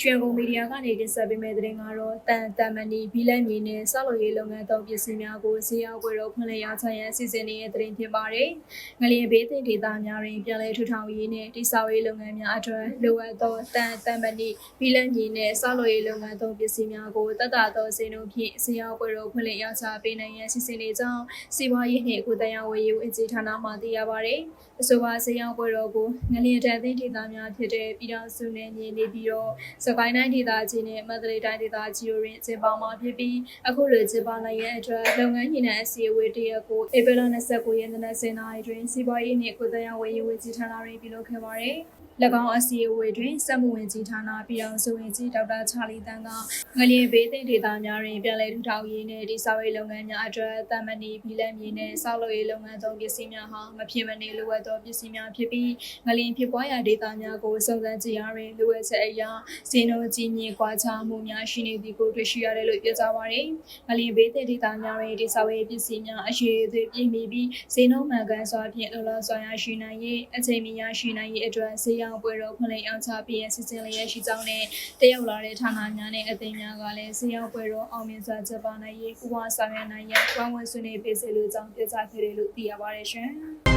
ရွှေကုန်းမီဒီယာကနေတင်ဆက်ပေးမယ့်သတင်းကတော့တန်တမနီဘီလက်မြေနဲ့ဆောက်လုပ်ရေးလုပ်ငန်းသုံးပစ္စည်းများကိုဈေးရောက်ပွဲတော်ဖွင့်လှစ်ရချရန်စီစဉ်နေတဲ့သတင်းဖြစ်ပါတယ်။ငလျင်ဘေးသင့်ဒေသများတွင်ပြည်လဲထူထောင်ရေးနဲ့တိစောက်ရေးလုပ်ငန်းများအတွက်လိုအပ်သောတန်တမနီဘီလက်မြေနဲ့ဆောက်လုပ်ရေးလုပ်ငန်းသုံးပစ္စည်းများကိုတတ်တာသောဈေးနှုန်းဖြင့်ဈေးရောက်ပွဲတော်ဖွင့်လှစ်ရချပေးနိုင်ရန်စီစဉ်နေကြောင်းစီးပွားရေးနှင့်အခုတရားဝယ်ရေးဝန်ကြီးဌာနမှသိရပါတယ်။အဆိုပါဈေးရောက်ပွဲတော်ကိုငလျင်တန်သင့်ဒေသများဖြစ်တဲ့ပြည်တော်စုနယ်မြေနေပြီးတော့စကိုင်းတိုင်းဒေသကြီးနဲ့မန္တလေးတိုင်းဒေသကြီးတို့တွင်ကျင်းပမှာဖြစ်ပြီးအခုလိုကျင်းပနိုင်ရဲ့အတွက်လုပ်ငန်းညှိနှိုင်းအစည်းအဝေးတရက်ကိုဧပြီလ29ရက်နေ့10:00နာရီတွင်စီးပွားရေးနှင့်ကိုယ်တရားဝယ်ရေးဝန်ကြီးဌာနတွင်ပြုလုပ်ခဲ့ပါသည်၎င်းအစည်းအဝေးတွင်စက်မှုဝန်ကြီးဌာနပြည်အောင်စုဝန်ကြီးဒေါက်တာချာလီတန်းကငလျင်ဘေးသိမ်းဒေသများတွင်ပြည်လဲထူထောင်ရေးနှင့်ဒီဆောက်ရေးလုပ်ငန်းများအတွက်တမန်နီဘီလက်မြေနှင့်ဆောက်လုပ်ရေးလုပ်ငန်းသုံးပစ္စည်းများဟာမဖြစ်မနေလိုအပ်သောပစ္စည်းများဖြစ်ပြီးငလျင်ဖြစ်ပွားရာဒေသများကိုစုံစမ်းကြည့်ရတွင်လိုအပ်ချက်အရာစင်းတို့ကြီးမြင့်ကွာခြားမှုများရှိနေသည်ကိုတွေ့ရှိရတယ်လို့ပြောကြပါရယ်။ငလျင်ဘေးတဲ့ဒေသများတွင်ဒီဆောက်ရေးပစ္စည်းများအရေးအသွေးပြည့်မီပြီးစင်းတို့မှန်ကန်စွာဖြင့်လောလောဆယ်ရရှိနိုင်ရေးအချိန်မီရရှိနိုင်ရေးအတွက်ဈေးရောင်းပွဲတော်ဖွင့်လှစ်အောင်ချပြီးရစီစဉ်လျက်ရှိကြောင်းနဲ့တရောက်လာတဲ့ဌာနများနဲ့အသိများကလည်းဈေးရောင်းပွဲတော်အောင်မြင်စွာကျင်းပနိုင်ရေးပူးပေါင်းဆောင်ရွက်နိုင်ရန်ဝိုင်းဝန်းဆွေးနွေးပေးစေလိုကြောင်းပြောကြားခဲ့တယ်လို့သိရပါတယ်ရှင်။